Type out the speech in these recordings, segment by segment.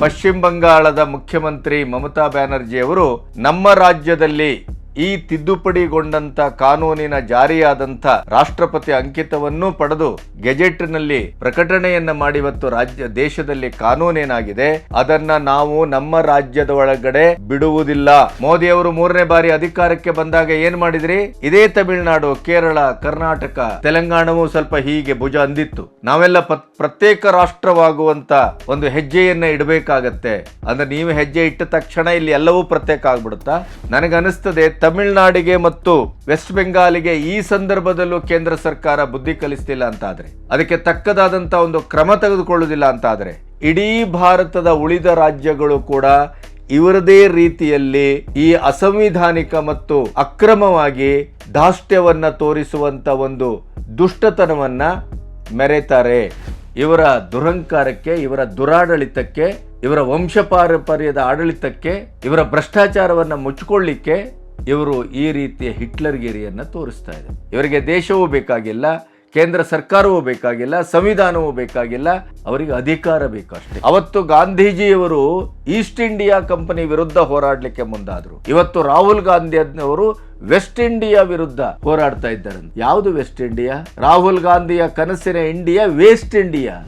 ಪಶ್ಚಿಮ ಬಂಗಾಳದ ಮುಖ್ಯಮಂತ್ರಿ ಮಮತಾ ಬ್ಯಾನರ್ಜಿ ಅವರು ನಮ್ಮ ರಾಜ್ಯದಲ್ಲಿ ಈ ತಿದ್ದುಪಡಿಗೊಂಡಂತ ಕಾನೂನಿನ ಜಾರಿಯಾದಂಥ ರಾಷ್ಟ್ರಪತಿ ಅಂಕಿತವನ್ನು ಪಡೆದು ಗೆಜೆಟ್ನಲ್ಲಿ ಪ್ರಕಟಣೆಯನ್ನ ಮಾಡಿವತ್ತು ರಾಜ್ಯ, ದೇಶದಲ್ಲಿ ಕಾನೂನೇನಾಗಿದೆ, ಅದನ್ನ ನಾವು ನಮ್ಮ ರಾಜ್ಯದ ಒಳಗಡೆ ಬಿಡುವುದಿಲ್ಲ. ಮೋದಿ ಅವರು ಮೂರನೇ ಬಾರಿ ಅಧಿಕಾರಕ್ಕೆ ಬಂದಾಗ ಏನ್ ಮಾಡಿದ್ರಿ? ಇದೇ ತಮಿಳುನಾಡು, ಕೇರಳ, ಕರ್ನಾಟಕ, ತೆಲಂಗಾಣವೂ ಸ್ವಲ್ಪ ಹೀಗೆ ಭುಜ ಅಂದಿತ್ತು. ನಾವೆಲ್ಲ ಪ್ರತ್ಯೇಕ ರಾಷ್ಟ್ರವಾಗುವಂತ ಒಂದು ಹೆಜ್ಜೆಯನ್ನ ಇಡಬೇಕಾಗತ್ತೆ. ಅಂದ್ರೆ ನೀವು ಹೆಜ್ಜೆ ಇಟ್ಟ ತಕ್ಷಣ ಇಲ್ಲಿ ಎಲ್ಲವೂ ಪ್ರತ್ಯೇಕ ಆಗ್ಬಿಡುತ್ತಾ? ನನಗನಿಸ್ತದೆ ತಮಿಳುನಾಡಿಗೆ ಮತ್ತು ವೆಸ್ಟ್ ಬೆಂಗಾಲಿಗೆ ಈ ಸಂದರ್ಭದಲ್ಲೂ ಕೇಂದ್ರ ಸರ್ಕಾರ ಬುದ್ಧಿ ಕಲಿಸ್ತಿಲ್ಲ ಅಂತಾದ್ರೆ, ಅದಕ್ಕೆ ತಕ್ಕದಾದಂತ ಒಂದು ಕ್ರಮ ತೆಗೆದುಕೊಳ್ಳುವುದಿಲ್ಲ ಅಂತಾದ್ರೆ, ಇಡೀ ಭಾರತದ ಉಳಿದ ರಾಜ್ಯಗಳು ಕೂಡ ಇವರದೇ ರೀತಿಯಲ್ಲಿ ಈ ಅಸಂವಿಧಾನಿಕ ಮತ್ತು ಅಕ್ರಮವಾಗಿ ದಾಷ್ಟ್ಯವನ್ನ ತೋರಿಸುವಂತ ಒಂದು ದುಷ್ಟತನವನ್ನ ಮೆರೆತಾರೆ. ಇವರ ದುರಂಕಾರಕ್ಕೆ ಇವರ ದುರಾಡಳಿತಕ್ಕೆ, ಇವರ ವಂಶಪಾರಂಪರ್ಯದ ಆಡಳಿತಕ್ಕೆ, ಇವರ ಭ್ರಷ್ಟಾಚಾರವನ್ನ ಮುಚ್ಚಿಕೊಳ್ಳಿಕ್ಕೆ ಇವರು ಈ ರೀತಿಯ ಹಿಟ್ಲರ್ ಗಿರಿಯನ್ನು ತೋರಿಸ್ತಾ ಇದೆ ಇವರಿಗೆ ದೇಶವೂ ಬೇಕಾಗಿಲ್ಲ, ಕೇಂದ್ರ ಸರ್ಕಾರವೂ ಬೇಕಾಗಿಲ್ಲ, ಸಂವಿಧಾನವೂ ಬೇಕಾಗಿಲ್ಲ, ಅವರಿಗೆ ಅಧಿಕಾರ ಬೇಕಷ್ಟೇ ಅವತ್ತು ಗಾಂಧೀಜಿಯವರು ಈಸ್ಟ್ ಇಂಡಿಯಾ ಕಂಪನಿ ವಿರುದ್ಧ ಹೋರಾಡಲಿಕ್ಕೆ ಮುಂದಾದ್ರು. ಇವತ್ತು ರಾಹುಲ್ ಗಾಂಧಿ ಅವರು ವೆಸ್ಟ್ ಇಂಡಿಯಾ ವಿರುದ್ಧ ಹೋರಾಡ್ತಾ ಇದ್ದಾರೆ. ಯಾವುದು ವೆಸ್ಟ್ ಇಂಡಿಯಾ? ರಾಹುಲ್ ಗಾಂಧಿಯ ಕನಸಿನ ಇಂಡಿಯಾ, ವೇಸ್ಟ್ ಇಂಡಿಯಾ.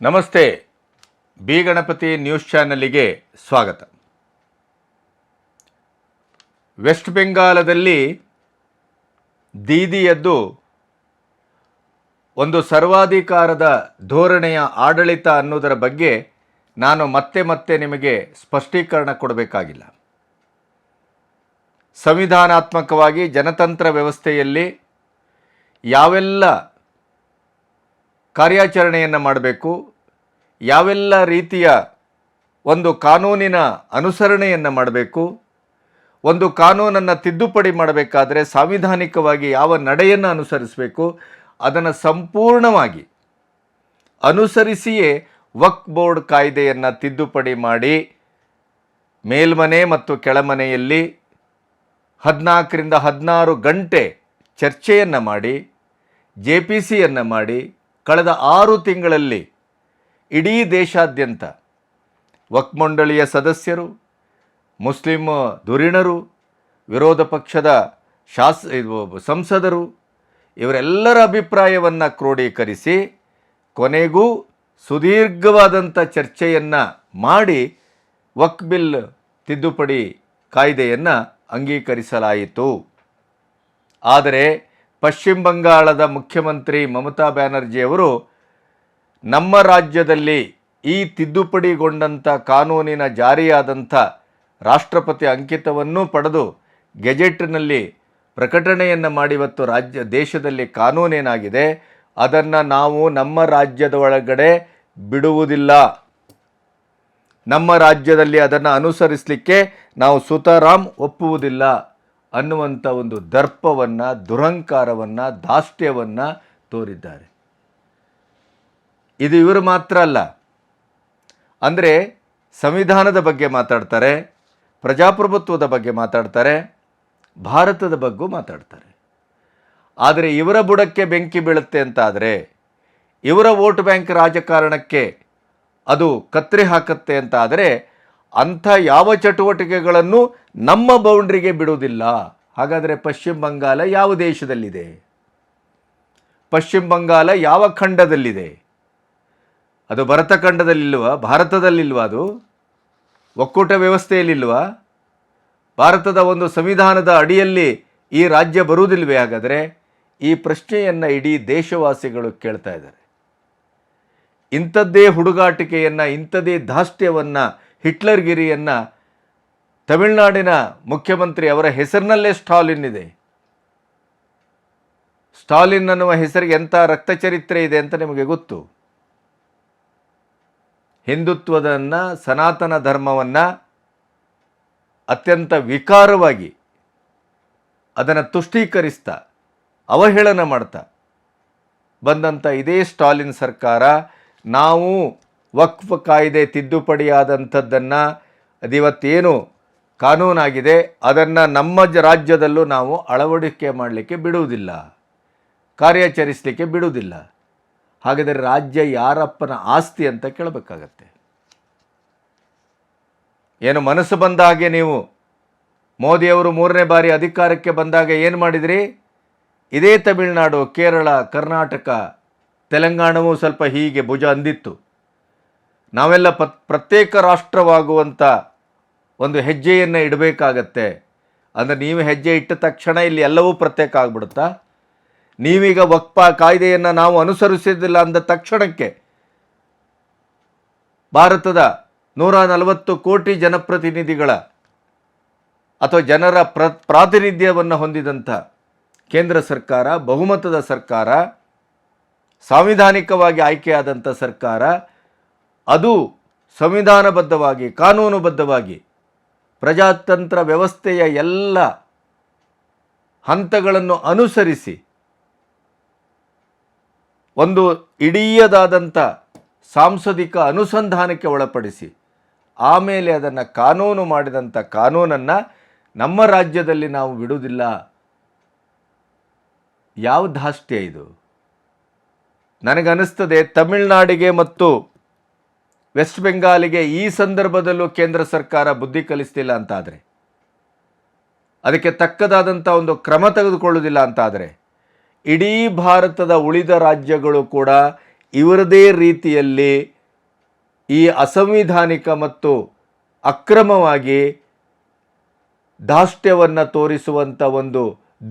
ನಮಸ್ತೆ. ಬಿ ಗಣಪತಿ ನ್ಯೂಸ್ ಚಾನಲ್ಗೆ ಸ್ವಾಗತ. ವೆಸ್ಟ್ ಬೆಂಗಾಲದಲ್ಲಿ ದೀದಿಯದ್ದು ಒಂದು ಸರ್ವಾಧಿಕಾರದ ಧೋರಣೆಯ ಆಡಳಿತ ಅನ್ನೋದರ ಬಗ್ಗೆ ನಾನು ಮತ್ತೆ ಮತ್ತೆ ನಿಮಗೆ ಸ್ಪಷ್ಟೀಕರಣ ಕೊಡಬೇಕಾಗಿಲ್ಲ. ಸಂವಿಧಾನಾತ್ಮಕವಾಗಿ ಜನತಂತ್ರ ವ್ಯವಸ್ಥೆಯಲ್ಲಿ ಯಾವೆಲ್ಲ ಕಾರ್ಯಾಚರಣೆಯನ್ನು ಮಾಡಬೇಕು. ಯಾವೆಲ್ಲ ರೀತಿಯ ಒಂದು ಕಾನೂನಿನ ಅನುಸರಣೆಯನ್ನು ಮಾಡಬೇಕು. ಒಂದು ಕಾನೂನನ್ನು ತಿದ್ದುಪಡಿ ಮಾಡಬೇಕಾದ್ರೆ ಸಾಂವಿಧಾನಿಕವಾಗಿ ಯಾವ ನಡೆಯನ್ನು ಅನುಸರಿಸಬೇಕು. ಅದನ್ನು ಸಂಪೂರ್ಣವಾಗಿ ಅನುಸರಿಸಿಯೇ ವಕ್ ಬೋರ್ಡ್ ಕಾಯ್ದೆಯನ್ನು ತಿದ್ದುಪಡಿ ಮಾಡಿ ಮೇಲ್ಮನೆ ಮತ್ತು ಕೆಳಮನೆಯಲ್ಲಿ ಹದಿನಾಲ್ಕರಿಂದ ಹದಿನಾರು ಗಂಟೆ ಚರ್ಚೆಯನ್ನು ಮಾಡಿ, ಜೆ ಪಿ ಸಿಯನ್ನು ಮಾಡಿ ಕಳೆದ ಆರು ತಿಂಗಳಲ್ಲಿ ಇಡೀ ದೇಶಾದ್ಯಂತ ವಕ್ ಮಂಡಳಿಯ ಸದಸ್ಯರು, ಮುಸ್ಲಿಂ ಧುರೀಣರು ವಿರೋಧ ಪಕ್ಷದ ಶಾಸ ಸಂಸದರು, ಇವರೆಲ್ಲರ ಅಭಿಪ್ರಾಯವನ್ನು ಕ್ರೋಢೀಕರಿಸಿ ಕೊನೆಗೂ ಸುದೀರ್ಘವಾದಂಥ ಚರ್ಚೆಯನ್ನು ಮಾಡಿ ವಕ್ ಬಿಲ್ ತಿದ್ದುಪಡಿ ಕಾಯ್ದೆಯನ್ನು ಅಂಗೀಕರಿಸಲಾಯಿತು. ಆದರೆ ಪಶ್ಚಿಮ ಬಂಗಾಳದ ಮುಖ್ಯಮಂತ್ರಿ ಮಮತಾ ಬ್ಯಾನರ್ಜಿಯವರು ನಮ್ಮ ರಾಜ್ಯದಲ್ಲಿ ಈ ತಿದ್ದುಪಡಿಗೊಂಡಂಥ ಕಾನೂನಿನ ಜಾರಿಯಾದಂಥ ರಾಷ್ಟ್ರಪತಿ ಅಂಕಿತವನ್ನು ಪಡೆದು ಗೆಜೆಟ್ನಲ್ಲಿ ಪ್ರಕಟಣೆಯನ್ನು ಮಾಡಿವತ್ತು ರಾಜ್ಯ ದೇಶದಲ್ಲಿ ಕಾನೂನೇನಾಗಿದೆ, ಅದನ್ನು ನಾವು ನಮ್ಮ ರಾಜ್ಯದ ಒಳಗಡೆ ಬಿಡುವುದಿಲ್ಲ. ನಮ್ಮ ರಾಜ್ಯದಲ್ಲಿ ಅದನ್ನು ಅನುಸರಿಸಲಿಕ್ಕೆ ನಾವು ಸುತಾರಾಮ್ ಒಪ್ಪುವುದಿಲ್ಲ. ಅನ್ನುವಂಥ ಒಂದು ದರ್ಪವನ್ನು ದುರಂಕಾರವನ್ನು ದಾಸ್ಟ್ಯವನ್ನು ತೋರಿದ್ದಾರೆ. ಇದು ಇವರು ಮಾತ್ರ ಅಲ್ಲ. ಅಂದರೆ ಸಂವಿಧಾನದ ಬಗ್ಗೆ ಮಾತಾಡ್ತಾರೆ, ಪ್ರಜಾಪ್ರಭುತ್ವದ ಬಗ್ಗೆ ಮಾತಾಡ್ತಾರೆ, ಭಾರತದ ಬಗ್ಗೂ ಮಾತಾಡ್ತಾರೆ. ಆದರೆ ಇವರ ಬುಡಕ್ಕೆ ಬೆಂಕಿ ಬೀಳುತ್ತೆ ಅಂತಾದರೆ, ಇವರ ವೋಟ್ ಬ್ಯಾಂಕ್ ರಾಜಕಾರಣಕ್ಕೆ ಅದು ಕತ್ತರಿ ಹಾಕುತ್ತೆ ಅಂತ ಆದರೆ ಅಂಥ ಯಾವ ಚಟುವಟಿಕೆಗಳನ್ನು ನಮ್ಮ ಬೌಂಡ್ರಿಗೆ ಬಿಡುವುದಿಲ್ಲ. ಹಾಗಾದರೆ ಪಶ್ಚಿಮ ಬಂಗಾಲ ಯಾವ ದೇಶದಲ್ಲಿದೆ? ಪಶ್ಚಿಮ ಬಂಗಾಲ ಯಾವ ಖಂಡದಲ್ಲಿದೆ? ಅದು ಭರತ ಖಂಡದಲ್ಲಿಲ್ವಾ? ಭಾರತದಲ್ಲಿಲ್ವಾ ಅದು? ಒಕ್ಕೂಟ ವ್ಯವಸ್ಥೆಯಲ್ಲಿಲ್ವಾ? ಭಾರತದ ಒಂದು ಸಂವಿಧಾನದ ಅಡಿಯಲ್ಲಿ ಈ ರಾಜ್ಯ ಬರುವುದಿಲ್ವೇ? ಹಾಗಾದರೆ ಈ ಪ್ರಶ್ನೆಯನ್ನು ಇಡೀ ದೇಶವಾಸಿಗಳು ಕೇಳ್ತಾ ಇದ್ದಾರೆ. ಇಂಥದ್ದೇ ಹುಡುಗಾಟಿಕೆಯನ್ನು, ಇಂಥದ್ದೇ ದಾಷ್ಟ್ಯವನ್ನು ಹಿಟ್ಲರ್ಗಿರಿಯನ್ನು ತಮಿಳುನಾಡಿನ ಮುಖ್ಯಮಂತ್ರಿ ಅವರ ಹೆಸರಿನಲ್ಲೇ ಸ್ಟಾಲಿನ್ ಇದೆ. ಸ್ಟಾಲಿನ್ ಅನ್ನುವ ಹೆಸರಿಗೆ ಎಂಥ ರಕ್ತಚರಿತ್ರೆ ಇದೆ ಅಂತ ನಿಮಗೆ ಗೊತ್ತು? ಹಿಂದುತ್ವದನ್ನು, ಸನಾತನ ಧರ್ಮವನ್ನು ಅತ್ಯಂತ ವಿಕಾರವಾಗಿ ಅದನ್ನು ತುಷ್ಟೀಕರಿಸ್ತಾ, ಅವಹೇಳನ ಮಾಡ್ತಾ ಬಂದಂಥ ಇದೇ ಸ್ಟಾಲಿನ್ ಸರ್ಕಾರ. ನಾವು ವಕ್ಫ್ ಕಾಯ್ದೆ ತಿದ್ದುಪಡಿಯಾದಂಥದ್ದನ್ನು ಅದಿವತ್ತೇನು ಕಾನೂನಾಗಿದೆ, ಅದನ್ನು ನಮ್ಮ ಜ- ರಾಜ್ಯದಲ್ಲೂ ನಾವು ಅಳವಡಿಕೆ ಮಾಡಲಿಕ್ಕೆ ಬಿಡುವುದಿಲ್ಲ, ಕಾರ್ಯಾಚರಿಸಲಿಕ್ಕೆ ಬಿಡುವುದಿಲ್ಲ. ಹಾಗಾದರೆ ರಾಜ್ಯ ಯಾರಪ್ಪನ ಆಸ್ತಿ ಅಂತ ಕೇಳಬೇಕಾಗತ್ತೆ. ಏನು ಮನಸ್ಸು ಬಂದ ಹಾಗೆ ನೀವು ಮೋದಿಯವರು ಮೂರನೇ ಬಾರಿ ಅಧಿಕಾರಕ್ಕೆ ಬಂದಾಗ ಏನು ಮಾಡಿದಿರಿ? ಇದೇ ತಮಿಳುನಾಡು, ಕೇರಳ, ಕರ್ನಾಟಕ, ತೆಲಂಗಾಣವೂ ಸ್ವಲ್ಪ ಹೀಗೆ ಭುಜ ಅಂದಿತ್ತು. ನಾವೆಲ್ಲ ಪತ್ ಪ್ರತ್ಯೇಕ ರಾಷ್ಟ್ರವಾಗುವಂಥ ಒಂದು ಹೆಜ್ಜೆಯನ್ನು ಇಡಬೇಕಾಗತ್ತೆ. ಅಂದರೆ ನೀವು ಹೆಜ್ಜೆ ಇಟ್ಟ ತಕ್ಷಣ ಇಲ್ಲಿ ಎಲ್ಲವೂ ಪ್ರತ್ಯೇಕ ಆಗ್ಬಿಡುತ್ತಾ? ನೀವೀಗ ವಕ್ಪ, ಕಾಯ್ದೆಯನ್ನು ನಾವು ಅನುಸರಿಸಿದ್ದಿಲ್ಲ ಅಂದ ತಕ್ಷಣಕ್ಕೆ ಭಾರತದ ನೂರ ನಲವತ್ತು ಕೋಟಿ ಜನಪ್ರತಿನಿಧಿಗಳ ಅಥವಾ ಜನರ ಪ್ರ, ಪ್ರಾತಿನಿಧ್ಯವನ್ನು ಹೊಂದಿದಂಥ ಕೇಂದ್ರ ಸರ್ಕಾರ, ಬಹುಮತದ ಸರ್ಕಾರ, ಸಾಂವಿಧಾನಿಕವಾಗಿ ಆಯ್ಕೆಯಾದಂಥ ಸರ್ಕಾರ ಅದು ಸಂವಿಧಾನಬದ್ಧವಾಗಿ, ಕಾನೂನುಬದ್ಧವಾಗಿ, ಪ್ರಜಾತಂತ್ರ ವ್ಯವಸ್ಥೆಯ ಎಲ್ಲ ಹಂತಗಳನ್ನು ಅನುಸರಿಸಿ ಒಂದು ಇಡೀಯದಾದಂಥ ಸಾಂಸದಿಕ ಅನುಸಂಧಾನಕ್ಕೆ ಒಳಪಡಿಸಿ, ಆಮೇಲೆ ಅದನ್ನು ಕಾನೂನು ಮಾಡಿದಂಥ ಕಾನೂನನ್ನು ನಮ್ಮ ರಾಜ್ಯದಲ್ಲಿ ನಾವು ಬಿಡುವುದಿಲ್ಲ. ಯಾವ ಧಾಷ್ಟ್ಯ ಇದು? ನನಗನ್ನಿಸ್ತದೆ, ತಮಿಳುನಾಡಿಗೆ ಮತ್ತು ವೆಸ್ಟ್ ಬೆಂಗಾಲಿಗೆ ಈ ಸಂದರ್ಭದಲ್ಲೂ ಕೇಂದ್ರ ಸರ್ಕಾರ ಬುದ್ಧಿ ಕಲಿಸ್ತಿಲ್ಲ ಅಂತಾದರೆ, ಅದಕ್ಕೆ ತಕ್ಕದಾದಂಥ ಒಂದು ಕ್ರಮ ತೆಗೆದುಕೊಳ್ಳುವುದಿಲ್ಲ ಅಂತಾದರೆ, ಇಡೀ ಭಾರತದ ಉಳಿದ ರಾಜ್ಯಗಳು ಕೂಡ ಇವರದೇ ರೀತಿಯಲ್ಲಿ ಈ ಅಸಂವಿಧಾನಿಕ ಮತ್ತು ಅಕ್ರಮವಾಗಿ ದಾಷ್ಟ್ಯವನ್ನು ತೋರಿಸುವಂಥ ಒಂದು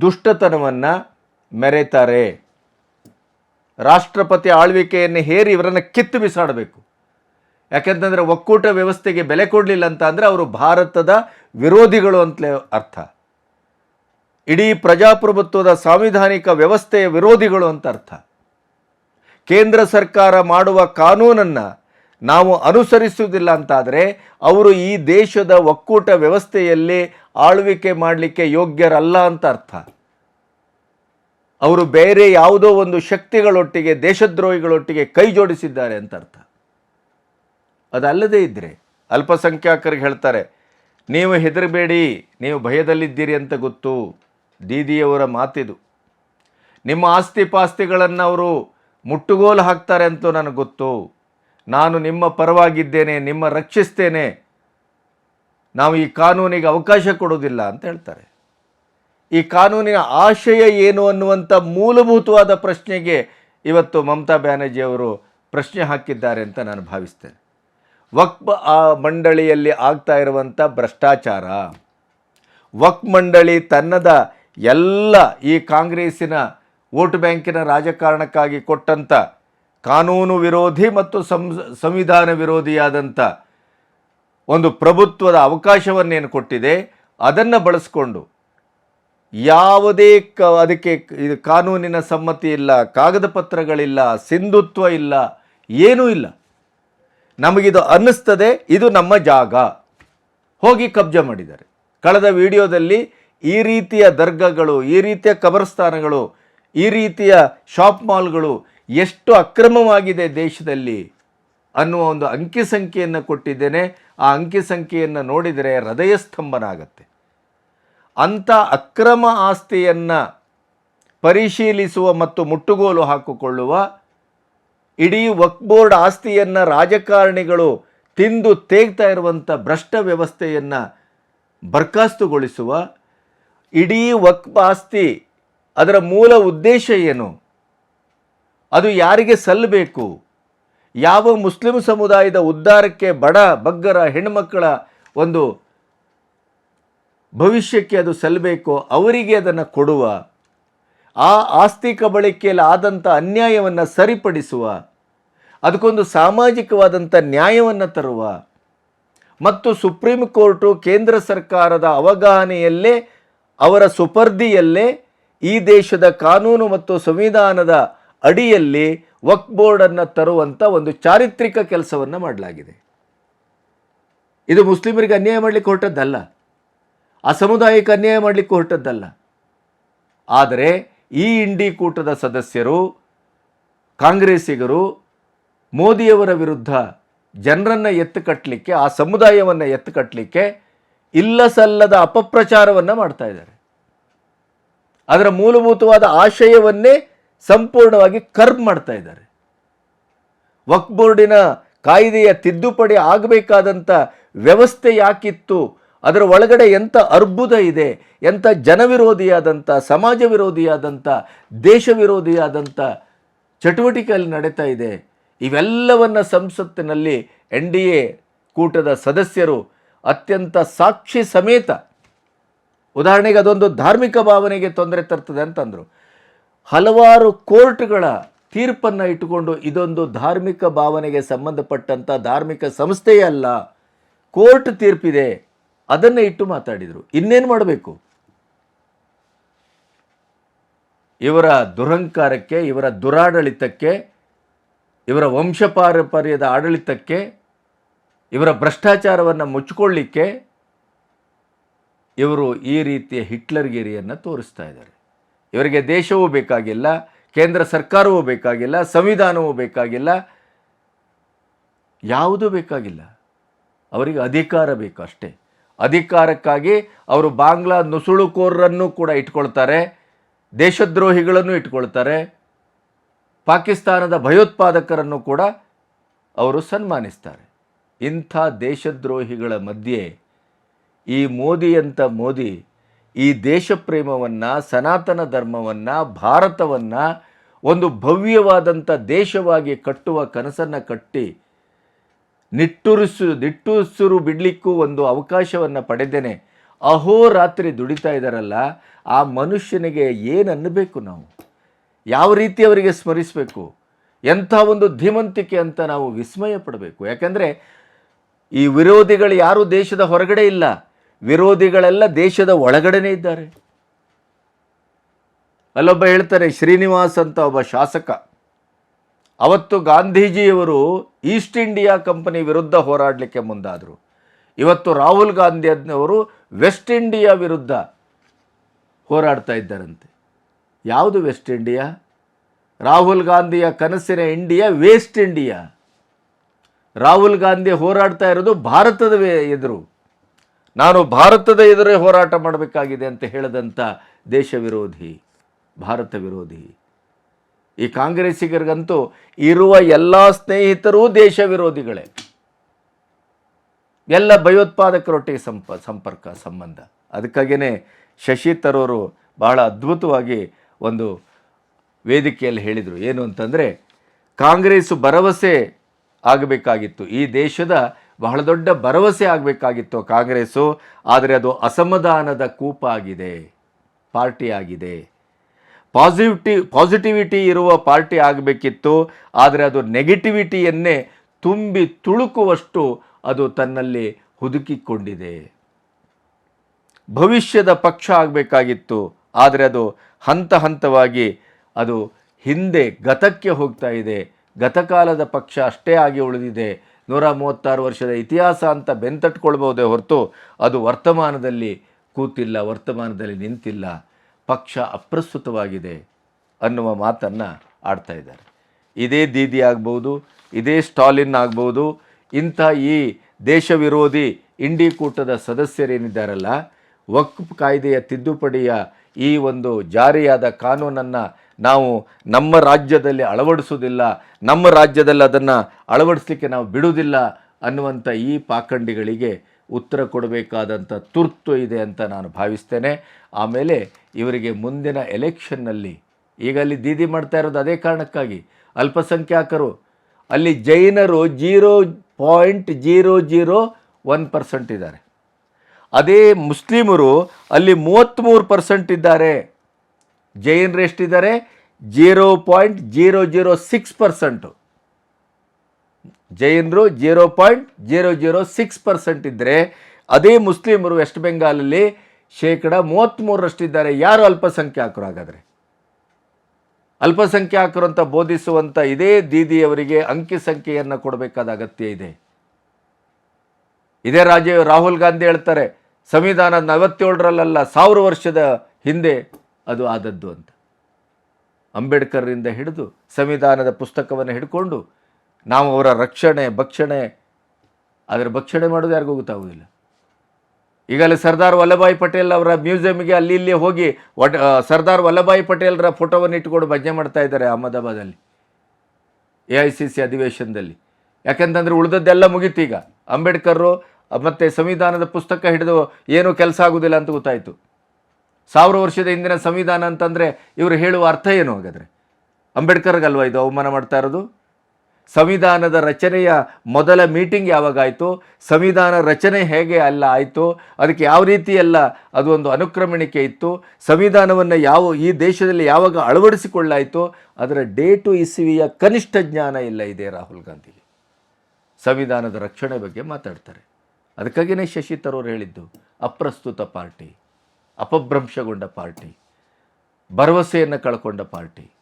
ದುಷ್ಟತನವನ್ನು ಮೆರೆತಾರೆ. ರಾಷ್ಟ್ರಪತಿ ಆಳ್ವಿಕೆಯನ್ನು ಹೇರಿ ಇವರನ್ನು ಕಿತ್ತು ಬಿಸಾಡಬೇಕು. ಯಾಕೆಂತಂದರೆ ಒಕ್ಕೂಟ ವ್ಯವಸ್ಥೆಗೆ ಬೆಲೆ ಕೊಡಲಿಲ್ಲ ಅಂತ ಅಂದರೆ ಅವರು ಭಾರತದ ವಿರೋಧಿಗಳು ಅಂತಲೇ ಅರ್ಥ. ಇಡೀ ಪ್ರಜಾಪ್ರಭುತ್ವದ ಸಾಂವಿಧಾನಿಕ ವ್ಯವಸ್ಥೆಯ ವಿರೋಧಿಗಳು ಅಂತ ಅರ್ಥ. ಕೇಂದ್ರ ಸರ್ಕಾರ ಮಾಡುವ ಕಾನೂನನ್ನು ನಾವು ಅನುಸರಿಸುವುದಿಲ್ಲ ಅಂತಾದರೆ ಅವರು ಈ ದೇಶದ ಒಕ್ಕೂಟ ವ್ಯವಸ್ಥೆಯಲ್ಲಿ ಆಳ್ವಿಕೆ ಮಾಡಲಿಕ್ಕೆ ಯೋಗ್ಯರಲ್ಲ ಅಂತ ಅರ್ಥ. ಅವರು ಬೇರೆ ಯಾವುದೋ ಒಂದು ಶಕ್ತಿಗಳೊಟ್ಟಿಗೆ, ದೇಶದ್ರೋಹಿಗಳೊಟ್ಟಿಗೆ ಕೈ ಜೋಡಿಸಿದ್ದಾರೆ ಅಂತ ಅರ್ಥ. ಅದಲ್ಲದೇ ಇದ್ದರೆ ಅಲ್ಪಸಂಖ್ಯಾತರಿಗೆ ಹೇಳ್ತಾರೆ, ನೀವು ಹೆದರಬೇಡಿ, ನೀವು ಭಯದಲ್ಲಿದ್ದೀರಿ ಅಂತ ಗೊತ್ತು. ದೀದಿಯವರ ಮಾತಿದು. ನಿಮ್ಮ ಆಸ್ತಿ ಪಾಸ್ತಿಗಳನ್ನು ಅವರು ಮುಟ್ಟುಗೋಲು ಹಾಕ್ತಾರೆ ಅಂತೂ ನನಗೆ ಗೊತ್ತು. ನಾನು ನಿಮ್ಮ ಪರವಾಗಿದ್ದೇನೆ, ನಿಮ್ಮ ರಕ್ಷಿಸ್ತೇನೆ. ನಾವು ಈ ಕಾನೂನಿಗೆ ಅವಕಾಶ ಕೊಡೋದಿಲ್ಲ ಅಂತ ಹೇಳ್ತಾರೆ. ಈ ಕಾನೂನಿನ ಆಶಯ ಏನು ಅನ್ನುವಂಥ ಮೂಲಭೂತವಾದ ಪ್ರಶ್ನೆಗೆ ಇವತ್ತು ಮಮತಾ ಬ್ಯಾನರ್ಜಿ ಅವರು ಪ್ರಶ್ನೆ ಹಾಕಿದ್ದಾರೆ ಅಂತ ನಾನು ಭಾವಿಸ್ತೇನೆ. ವಕ್ಫ್ ಮಂಡಳಿಯಲ್ಲಿ ಆಗ್ತಾ ಇರುವಂಥ ಭ್ರಷ್ಟಾಚಾರ. ವಕ್ ಮಂಡಳಿ ತನ್ನದ ಎಲ್ಲ ಈ ಕಾಂಗ್ರೆಸ್ಸಿನ ವೋಟ್ ಬ್ಯಾಂಕಿನ ರಾಜಕಾರಣಕ್ಕಾಗಿ ಕೊಟ್ಟಂಥ ಕಾನೂನು ವಿರೋಧಿ ಮತ್ತು ಸಂವಿಧಾನ ವಿರೋಧಿಯಾದಂಥ ಒಂದು ಪ್ರಭುತ್ವದ ಅವಕಾಶವನ್ನೇನು ಕೊಟ್ಟಿದೆ, ಅದನ್ನು ಬಳಸಿಕೊಂಡು ಯಾವುದೇ ಕ, ಅದಕ್ಕೆ ಕಾನೂನಿನ ಸಮ್ಮತಿ ಇಲ್ಲ, ಕಾಗದ ಪತ್ರಗಳಿಲ್ಲ, ಸಿಂಧುತ್ವ ಇಲ್ಲ, ಏನೂ ಇಲ್ಲ. ನಮಗಿದು ಅನ್ನಿಸ್ತದೆ, ಇದು ನಮ್ಮ ಜಾಗ. ಹೋಗಿ ಕಬ್ಜಾ ಮಾಡಿದ್ದಾರೆ. ಕಳೆದ ವಿಡಿಯೋದಲ್ಲಿ ಈ ರೀತಿಯ ದರ್ಗಾಗಳು, ಈ ರೀತಿಯ ಕಬರಸ್ಥಾನಗಳು, ಈ ರೀತಿಯ ಶಾಪ್ ಮಾಲ್ಗಳು ಎಷ್ಟು ಅಕ್ರಮವಾಗಿದೆ ದೇಶದಲ್ಲಿ ಅನ್ನುವ ಒಂದು ಅಂಕಿ ಸಂಖ್ಯೆಯನ್ನು ಕೊಟ್ಟಿದ್ದೇನೆ. ಆ ಅಂಕಿ ಸಂಖ್ಯೆಯನ್ನು ನೋಡಿದರೆ ಹೃದಯ ಸ್ತಂಭನ ಆಗತ್ತೆ ಅಂಥ ಅಕ್ರಮ ಆಸ್ತಿಯನ್ನು ಪರಿಶೀಲಿಸುವ ಮತ್ತು ಮುಟ್ಟುಗೋಲು ಹಾಕಿಕೊಳ್ಳುವ ಇಡೀ ವಕ್ ಬೋರ್ಡ್ ಆಸ್ತಿಯನ್ನು ರಾಜಕಾರಣಿಗಳು ತಿಂದು ತೇಗ್ತಾ ಇರುವಂಥ ಭ್ರಷ್ಟ ವ್ಯವಸ್ಥೆಯನ್ನು ಬರ್ಖಾಸ್ತುಗೊಳಿಸುವ ಇಡೀ ವಕ್ ಆಸ್ತಿ ಅದರ ಮೂಲ ಉದ್ದೇಶ ಏನು? ಅದು ಯಾರಿಗೆ ಸಲ್ಲಬೇಕು ಯಾವ ಮುಸ್ಲಿಂ ಸಮುದಾಯದ ಉದ್ಧಾರಕ್ಕೆ ಬಡ, ಬಗ್ಗರ, ಹೆಣ್ಮಕ್ಕಳ ಒಂದು ಭವಿಷ್ಯಕ್ಕೆ ಅದು ಸಲ್ಲಬೇಕೋ ಅವರಿಗೆ ಅದನ್ನು ಕೊಡುವ ಆ ಆಸ್ತಿ ಕಬಳಿಕೆಯಲ್ಲಿ ಆದಂಥ ಅನ್ಯಾಯವನ್ನು ಸರಿಪಡಿಸುವ, ಅದಕ್ಕೊಂದು ಸಾಮಾಜಿಕವಾದಂಥ ನ್ಯಾಯವನ್ನು ತರುವ ಮತ್ತು ಸುಪ್ರೀಂ ಕೋರ್ಟು ಕೇಂದ್ರ ಸರ್ಕಾರದ ಅವಗಾಹನೆಯಲ್ಲೇ ಅವರ ಸುಪರ್ದಿಯಲ್ಲೇ ಈ ದೇಶದ ಕಾನೂನು ಮತ್ತು ಸಂವಿಧಾನದ ಅಡಿಯಲ್ಲಿ ವಕ್ ಬೋರ್ಡನ್ನು ತರುವಂಥ ಒಂದು ಚಾರಿತ್ರಿಕ ಕೆಲಸವನ್ನು ಮಾಡಲಾಗಿದೆ. ಇದು ಮುಸ್ಲಿಮರಿಗೆ ಅನ್ಯಾಯ ಮಾಡಲಿಕ್ಕೆ ಹೊರಟದ್ದಲ್ಲ. ಆ ಸಮುದಾಯಕ್ಕೆ ಅನ್ಯಾಯ ಮಾಡಲಿಕ್ಕೆ ಹೊರಟದ್ದಲ್ಲ. ಆದರೆ ಈ ಇಂಡಿ ಕೂಟದ ಸದಸ್ಯರು, ಕಾಂಗ್ರೆಸ್ಸಿಗರು, ಮೋದಿಯವರ ವಿರುದ್ಧ ಜನರನ್ನು ಎತ್ತು ಕಟ್ಟಲಿಕ್ಕೆ ಆ ಸಮುದಾಯವನ್ನು ಎತ್ತು ಕಟ್ಟಲಿಕ್ಕೆ ಇಲ್ಲ ಸಲ್ಲದ ಅಪಪ್ರಚಾರವನ್ನು ಮಾಡ್ತಾ ಇದ್ದಾರೆ. ಅದರ ಮೂಲಭೂತವಾದ ಆಶಯವನ್ನೇ ಸಂಪೂರ್ಣವಾಗಿ ಕರ್ಬ್ ಮಾಡ್ತಾ ಇದ್ದಾರೆ. ವಕ್ಬೋರ್ಡಿನ ಕಾಯ್ದೆಯ ತಿದ್ದುಪಡಿ ಆಗಬೇಕಾದಂಥ ವ್ಯವಸ್ಥೆ ಯಾಕಿತ್ತು ಅದರ ಒಳಗಡೆ ಎಂಥ ಅರ್ಬುದ ಇದೆ ಎಂಥ ಜನವಿರೋಧಿಯಾದಂಥ ಸಮಾಜ ವಿರೋಧಿಯಾದಂಥ ದೇಶ ವಿರೋಧಿಯಾದಂಥ ಚಟುವಟಿಕೆಯಲ್ಲಿ ನಡೀತಾ ಇದೆ. ಇವೆಲ್ಲವನ್ನು ಸಂಸತ್ತಿನಲ್ಲಿ ಎನ್ ಡಿ ಎ ಕೂಟದ ಸದಸ್ಯರು ಅತ್ಯಂತ ಸಾಕ್ಷಿ ಸಮೇತ, ಉದಾಹರಣೆಗೆ ಅದೊಂದು ಧಾರ್ಮಿಕ ಭಾವನೆಗೆ ತೊಂದರೆ ತರ್ತದೆ ಅಂತಂದರು. ಹಲವಾರು ಕೋರ್ಟ್ಗಳ ತೀರ್ಪನ್ನು ಇಟ್ಟುಕೊಂಡು ಇದೊಂದು ಧಾರ್ಮಿಕ ಭಾವನೆಗೆ ಸಂಬಂಧಪಟ್ಟಂಥ ಧಾರ್ಮಿಕ ಸಂಸ್ಥೆಯೇ ಅಲ್ಲ ಕೋರ್ಟ್ ತೀರ್ಪಿದೆ. ಅದನ್ನು ಇಟ್ಟು ಮಾತಾಡಿದರು. ಇನ್ನೇನು ಮಾಡಬೇಕು? ಇವರ ದುರಹಂಕಾರಕ್ಕೆ, ಇವರ ದುರಾಡಳಿತಕ್ಕೆ, ಇವರ ವಂಶಪಾರಂಪರ್ಯದ ಆಡಳಿತಕ್ಕೆ, ಇವರ ಭ್ರಷ್ಟಾಚಾರವನ್ನು ಮುಚ್ಚಿಕೊಳ್ಳಿಕ್ಕೆ ಇವರು ಈ ರೀತಿಯ ಹಿಟ್ಲರ್ಗಿರಿಯನ್ನು ತೋರಿಸ್ತಾ ಇದ್ದಾರೆ. ಇವರಿಗೆ ದೇಶವೂ ಬೇಕಾಗಿಲ್ಲ, ಕೇಂದ್ರ ಸರ್ಕಾರವೂ ಬೇಕಾಗಿಲ್ಲ, ಸಂವಿಧಾನವೂ ಬೇಕಾಗಿಲ್ಲ, ಯಾವುದೂ ಬೇಕಾಗಿಲ್ಲ. ಅವರಿಗೆ ಅಧಿಕಾರ ಬೇಕು ಅಷ್ಟೇ. ಅಧಿಕಾರಕ್ಕಾಗಿ ಅವರು ಬಾಂಗ್ಲಾ ನುಸುಳುಕೋರರನ್ನು ಕೂಡ ಇಟ್ಕೊಳ್ತಾರೆ, ದೇಶದ್ರೋಹಿಗಳನ್ನು ಇಟ್ಕೊಳ್ತಾರೆ, ಪಾಕಿಸ್ತಾನದ ಭಯೋತ್ಪಾದಕರನ್ನು ಕೂಡ ಅವರು ಸನ್ಮಾನಿಸ್ತಾರೆ. ಇಂಥ ದೇಶದ್ರೋಹಿಗಳ ಮಧ್ಯೆ ಈ ಮೋದಿಯಂಥ ಮೋದಿ ಈ ದೇಶ ಪ್ರೇಮವನ್ನು ಸನಾತನ ಧರ್ಮವನ್ನು, ಭಾರತವನ್ನು ಒಂದು ಭವ್ಯವಾದಂಥ ದೇಶವಾಗಿ ಕಟ್ಟುವ ಕನಸನ್ನು ಕಟ್ಟಿ ನಿಟ್ಟುರಿಸು ನಿಟ್ಟುಸುರು ಬಿಡಲಿಕ್ಕೂ ಒಂದು ಅವಕಾಶವನ್ನು ಪಡೆದೇನೆ. ಅಹೋರಾತ್ರಿ ದುಡಿತಾ ಇದ್ದಾರಲ್ಲ ಆ ಮನುಷ್ಯನಿಗೆ ಏನು ಅನ್ನಬೇಕು ನಾವು? ಯಾವ ರೀತಿ ಅವರಿಗೆ ಸ್ಮರಿಸಬೇಕು? ಎಂಥ ಒಂದು ಧೀಮಂತಿಕೆ ಅಂತ ನಾವು ವಿಸ್ಮಯ ಪಡಬೇಕು. ಯಾಕಂದರೆ ಈ ವಿರೋಧಿಗಳು ಯಾರು ದೇಶದ ಹೊರಗಡೆ ಇಲ್ಲ. ವಿರೋಧಿಗಳೆಲ್ಲ ದೇಶದ ಒಳಗಡೆನೇ ಇದ್ದಾರೆ. ಅಲ್ಲೊಬ್ಬ ಹೇಳ್ತಾರೆ, ಶ್ರೀನಿವಾಸ್ ಅಂತ ಒಬ್ಬ ಶಾಸಕ ಅವತ್ತು ಗಾಂಧೀಜಿಯವರು ಈಸ್ಟ್ ಇಂಡಿಯಾ ಕಂಪನಿ ವಿರುದ್ಧ ಹೋರಾಡಲಿಕ್ಕೆ ಮುಂದಾದರು. ಇವತ್ತು ರಾಹುಲ್ ಗಾಂಧಿ ಅವರು ವೆಸ್ಟ್ ಇಂಡಿಯಾ ವಿರುದ್ಧ ಹೋರಾಡ್ತಾ ಇದ್ದಾರಂತೆ. ಯಾವುದು ವೆಸ್ಟ್ ಇಂಡಿಯಾ? ರಾಹುಲ್ ಗಾಂಧಿಯ ಕನಸಿನ India waste India. Rahul Gandhi ಹೋರಾಡ್ತಾ ಇರೋದು ಭಾರತದ ಎದುರು. ನಾನು ಭಾರತದ ಎದುರೇ ಹೋರಾಟ ಮಾಡಬೇಕಾಗಿದೆ ಅಂತ ಹೇಳಿದಂಥ ದೇಶ ವಿರೋಧಿ ಭಾರತ ವಿರೋಧಿ. ಈ ಕಾಂಗ್ರೆಸ್ಸಿಗರಿಗಂತೂ ಇರುವ ಎಲ್ಲ ಸ್ನೇಹಿತರೂ ದೇಶ ವಿರೋಧಿಗಳೇ. ಎಲ್ಲ ಭಯೋತ್ಪಾದಕರೊಟ್ಟಿಗೆ ಸಂಪ, ಸಂಪರ್ಕ, ಸಂಬಂಧ. ಅದಕ್ಕಾಗಿಯೇ ಶಶಿ ತರೂರು ಬಹಳ ಅದ್ಭುತವಾಗಿ ಒಂದು ವೇದಿಕೆಯಲ್ಲಿ ಹೇಳಿದರು. ಏನು ಅಂತಂದರೆ, ಕಾಂಗ್ರೆಸ್ಸು ಭರವಸೆ ಆಗಬೇಕಾಗಿತ್ತು. ಈ ದೇಶದ ಬಹಳ ದೊಡ್ಡ ಭರವಸೆ ಆಗಬೇಕಾಗಿತ್ತು ಕಾಂಗ್ರೆಸ್ಸು. ಆದರೆ ಅದು ಅಸಮಾಧಾನದ ಕೂಪ ಆಗಿದೆ ಪಾರ್ಟಿ ಆಗಿದೆ ಪಾಸಿಟಿವಿಟಿ ಪಾಸಿಟಿವಿಟಿ ಇರುವ ಪಾರ್ಟಿ ಆಗಬೇಕಿತ್ತು, ಆದರೆ ಅದು ನೆಗೆಟಿವಿಟಿಯನ್ನೇ ತುಂಬಿ ತುಳುಕುವಷ್ಟು ಅದು ತನ್ನಲ್ಲಿ ಹುದುಕಿಕೊಂಡಿದೆ. ಭವಿಷ್ಯದ ಪಕ್ಷ ಆಗಬೇಕಾಗಿತ್ತು, ಆದರೆ ಅದು ಹಂತ ಹಂತವಾಗಿ ಅದು ಹಿಂದೆ ಗತಕ್ಕೆ ಹೋಗ್ತಾ ಇದೆ. ಗತಕಾಲದ ಪಕ್ಷ ಅಷ್ಟೇ ಆಗಿ ಉಳಿದಿದೆ. ನೂರ ಮೂವತ್ತಾರು ವರ್ಷದ ಇತಿಹಾಸ ಅಂತ ಬೆಂತಟ್ಕೊಳ್ಬಹುದೇ ಹೊರತು ಅದು ವರ್ತಮಾನದಲ್ಲಿ ಕೂತಿಲ್ಲ, ವರ್ತಮಾನದಲ್ಲಿ ನಿಂತಿಲ್ಲ. ಪಕ್ಷ ಅಪ್ರಸ್ತುತವಾಗಿದೆ ಅನ್ನುವ ಮಾತನ್ನು ಆಡ್ತಾ ಇದ್ದಾರೆ. ಇದೇ ದೀದಿ ಆಗ್ಬೋದು, ಇದೇ ಸ್ಟಾಲಿನ್ ಆಗ್ಬೋದು, ಇಂಥ ಈ ದೇಶ ವಿರೋಧಿ ಇಂಡಿ ಕೂಟದ ಸದಸ್ಯರೇನಿದ್ದಾರಲ್ಲ, ವಕ್ಫ್ ಕಾಯ್ದೆಯ ತಿದ್ದುಪಡಿಯ ಈ ಒಂದು ಜಾರಿಯಾದ ಕಾನೂನನ್ನು ನಾವು ನಮ್ಮ ರಾಜ್ಯದಲ್ಲಿ ಅಳವಡಿಸೋದಿಲ್ಲ ನಮ್ಮ ರಾಜ್ಯದಲ್ಲಿ ಅದನ್ನು ಅಳವಡಿಸಲಿಕ್ಕೆ ನಾವು ಬಿಡುವುದಿಲ್ಲ ಅನ್ನುವಂಥ ಈ ಪಾಖಂಡಿಗಳಿಗೆ ಉತ್ತರ ಕೊಡಬೇಕಾದಂಥ ತುರ್ತು ಇದೆ ಅಂತ ನಾನು ಭಾವಿಸ್ತೇನೆ. ಆಮೇಲೆ ಇವರಿಗೆ ಮುಂದಿನ ಎಲೆಕ್ಷನ್ನಲ್ಲಿ ಈಗ ಅಲ್ಲಿ ದೀದಿ ಮಾಡ್ತಾ ಇರೋದು ಅದೇ ಕಾರಣಕ್ಕಾಗಿ. ಅಲ್ಪಸಂಖ್ಯಾತರು ಅಲ್ಲಿ ಜೈನರು zero point zero zero one percent ಇದ್ದಾರೆ. ಅದೇ ಮುಸ್ಲಿಮರು ಅಲ್ಲಿ ಮೂವತ್ತ್ಮೂರು ಪರ್ಸೆಂಟ್ ಇದ್ದಾರೆ. ಜೈನರು ಎಷ್ಟಿದ್ದಾರೆ? Zero point zero zero six percent. ಜೈನರು zero point zero zero six percent ಇದ್ದರೆ ಅದೇ ಮುಸ್ಲಿಮರು ವೆಸ್ಟ್ ಬೆಂಗಾಲಲ್ಲಿ ಶೇಕಡ ಮೂವತ್ತ್ಮೂರರಷ್ಟಿದ್ದಾರೆ ಯಾರು ಅಲ್ಪಸಂಖ್ಯಾತರು ಹಾಗಾದರೆ? ಅಲ್ಪಸಂಖ್ಯಾತರು ಅಂತ ಬೋಧಿಸುವಂಥ ಇದೇ ದೀದಿಯವರಿಗೆ ಅಂಕಿ ಸಂಖ್ಯೆಯನ್ನು ಕೊಡಬೇಕಾದ ಅಗತ್ಯ ಇದೆ. ಇದೇ ರಾಜ ರಾಹುಲ್ ಗಾಂಧಿ ಹೇಳ್ತಾರೆ, ಸಂವಿಧಾನ ನಲವತ್ತೇಳರಲ್ಲ ಸಾವಿರ ವರ್ಷದ ಹಿಂದೆ ಅದು ಆದದ್ದು ಅಂತ. ಅಂಬೇಡ್ಕರ್ರಿಂದ ಹಿಡಿದು ಸಂವಿಧಾನದ ಪುಸ್ತಕವನ್ನು ಹಿಡ್ಕೊಂಡು ನಾವು ಅವರ ರಕ್ಷಣೆ, ಭಕ್ಷಣೆ ಆದರೆ ಭಕ್ಷಣೆ ಮಾಡೋದು ಯಾರಿಗೂ ಗೊತ್ತಾಗೋದಿಲ್ಲ. ಈಗಲೇ ಸರ್ದಾರ್ ವಲ್ಲಭಾಯಿ ಪಟೇಲ್ ಅವರ ಮ್ಯೂಸಿಯಮ್ಗೆ ಅಲ್ಲಿ ಇಲ್ಲಿ ಹೋಗಿ ಸರ್ದಾರ್ ವಲ್ಲಭಾಯಿ ಪಟೇಲ್ರ ಫೋಟೋವನ್ನು ಇಟ್ಟುಕೊಂಡು ಭಜನೆ ಮಾಡ್ತಾ ಇದ್ದಾರೆ ಅಹಮದಾಬಾದಲ್ಲಿ, ಎ ಐ ಸಿ ಸಿ ಅಧಿವೇಶನದಲ್ಲಿ. ಯಾಕೆಂತಂದ್ರೆ ಉಳಿದದ್ದೆಲ್ಲ ಮುಗೀತು ಈಗ. ಅಂಬೇಡ್ಕರ್ರು ಮತ್ತು ಸಂವಿಧಾನದ ಪುಸ್ತಕ ಹಿಡಿದು ಏನೂ ಕೆಲಸ ಆಗೋದಿಲ್ಲ ಅಂತ ಗೊತ್ತಾಯಿತು. ಸಾವಿರ ವರ್ಷದ ಹಿಂದಿನ ಸಂವಿಧಾನ ಅಂತಂದರೆ ಇವರು ಹೇಳುವ ಅರ್ಥ ಏನು ಹಾಗಾದರೆ? ಅಂಬೇಡ್ಕರ್ಗಲ್ವ ಇದು ಅವಮಾನ ಮಾಡ್ತಾ ಇರೋದು? ಸಂವಿಧಾನದ ರಚನೆಯ ಮೊದಲ ಮೀಟಿಂಗ್ ಯಾವಾಗಾಯಿತು? ಸಂವಿಧಾನ ರಚನೆ ಹೇಗೆ ಅಲ್ಲ ಆಯಿತು? ಅದಕ್ಕೆ ಯಾವ ರೀತಿ ಎಲ್ಲ ಅದು ಒಂದು ಅನುಕ್ರಮಣಿಕೆ ಇತ್ತು? ಸಂವಿಧಾನವನ್ನು ಯಾವ ಈ ದೇಶದಲ್ಲಿ ಯಾವಾಗ ಅಳವಡಿಸಿಕೊಳ್ಳಾಯಿತು? ಅದರ ಡೇಟು ಇಸುವಿಯ ಕನಿಷ್ಠ ಜ್ಞಾನ ಇಲ್ಲ ಇದೆ ರಾಹುಲ್ ಗಾಂಧಿಗೆ ಸಂವಿಧಾನದ ರಕ್ಷಣೆ ಬಗ್ಗೆ ಮಾತಾಡ್ತಾರೆ. ಅದಕ್ಕಾಗಿಯೇ ಶಶಿ ತರೂರ್ ಹೇಳಿದ್ದು, ಅಪ್ರಸ್ತುತ ಪಾರ್ಟಿ, ಅಪಭ್ರಂಶಗೊಂಡ ಪಾರ್ಟಿ, ಭರವಸೆಯನ್ನು ಕಳ್ಕೊಂಡ ಪಾರ್ಟಿ.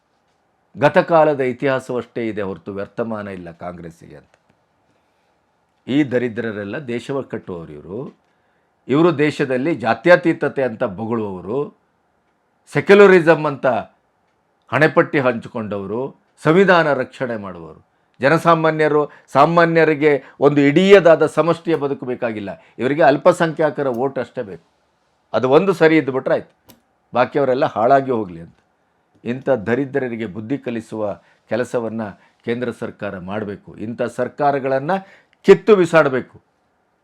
ಗತಕಾಲದ ಇತಿಹಾಸವಷ್ಟೇ ಇದೆ ಹೊರತು ವರ್ತಮಾನ ಇಲ್ಲ ಕಾಂಗ್ರೆಸ್ಸಿಗೆ ಅಂತ. ಈ ದರಿದ್ರರೆಲ್ಲ ದೇಶವ ಕಟ್ಟುವವರು ಇವರು. ಇವರು ದೇಶದಲ್ಲಿ ಜಾತ್ಯತೀತತೆ ಅಂತ ಬೊಗಳುವವರು. ಸೆಕ್ಯುಲರಿಸಮ್ ಅಂತ ಹಣೆಪಟ್ಟಿ ಹಂಚಿಕೊಂಡವರು. ಸಂವಿಧಾನ ರಕ್ಷಣೆ ಮಾಡುವವರು. ಜನಸಾಮಾನ್ಯರು ಸಾಮಾನ್ಯರಿಗೆ ಒಂದು ಇಡೀಯದಾದ ಸಮಷ್ಟಿಯ ಬದುಕು ಬೇಕಾಗಿಲ್ಲ. ಇವರಿಗೆ ಅಲ್ಪಸಂಖ್ಯಾತರ ಓಟ್ ಅಷ್ಟೇ ಬೇಕು. ಅದು ಒಂದು ಸರಿ ಇದ್ದುಬಿಟ್ರೆ ಆಯ್ತು. ಬಾಕಿಯವರೆಲ್ಲ ಹಾಳಾಗಿ ಹೋಗಲಿ ಅಂತ. ಇಂಥ ದರಿದ್ರರಿಗೆ ಬುದ್ಧಿ ಕಲಿಸುವ ಕೆಲಸವನ್ನು ಕೇಂದ್ರ ಸರ್ಕಾರ ಮಾಡಬೇಕು. ಇಂಥ ಸರ್ಕಾರಗಳನ್ನು ಕಿತ್ತು ಬಿಸಾಡಬೇಕು.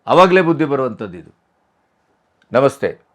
ಆವಾಗಲೇ ಬುದ್ಧಿ ಬರುವಂಥದ್ದು ಇದು. ನಮಸ್ತೆ.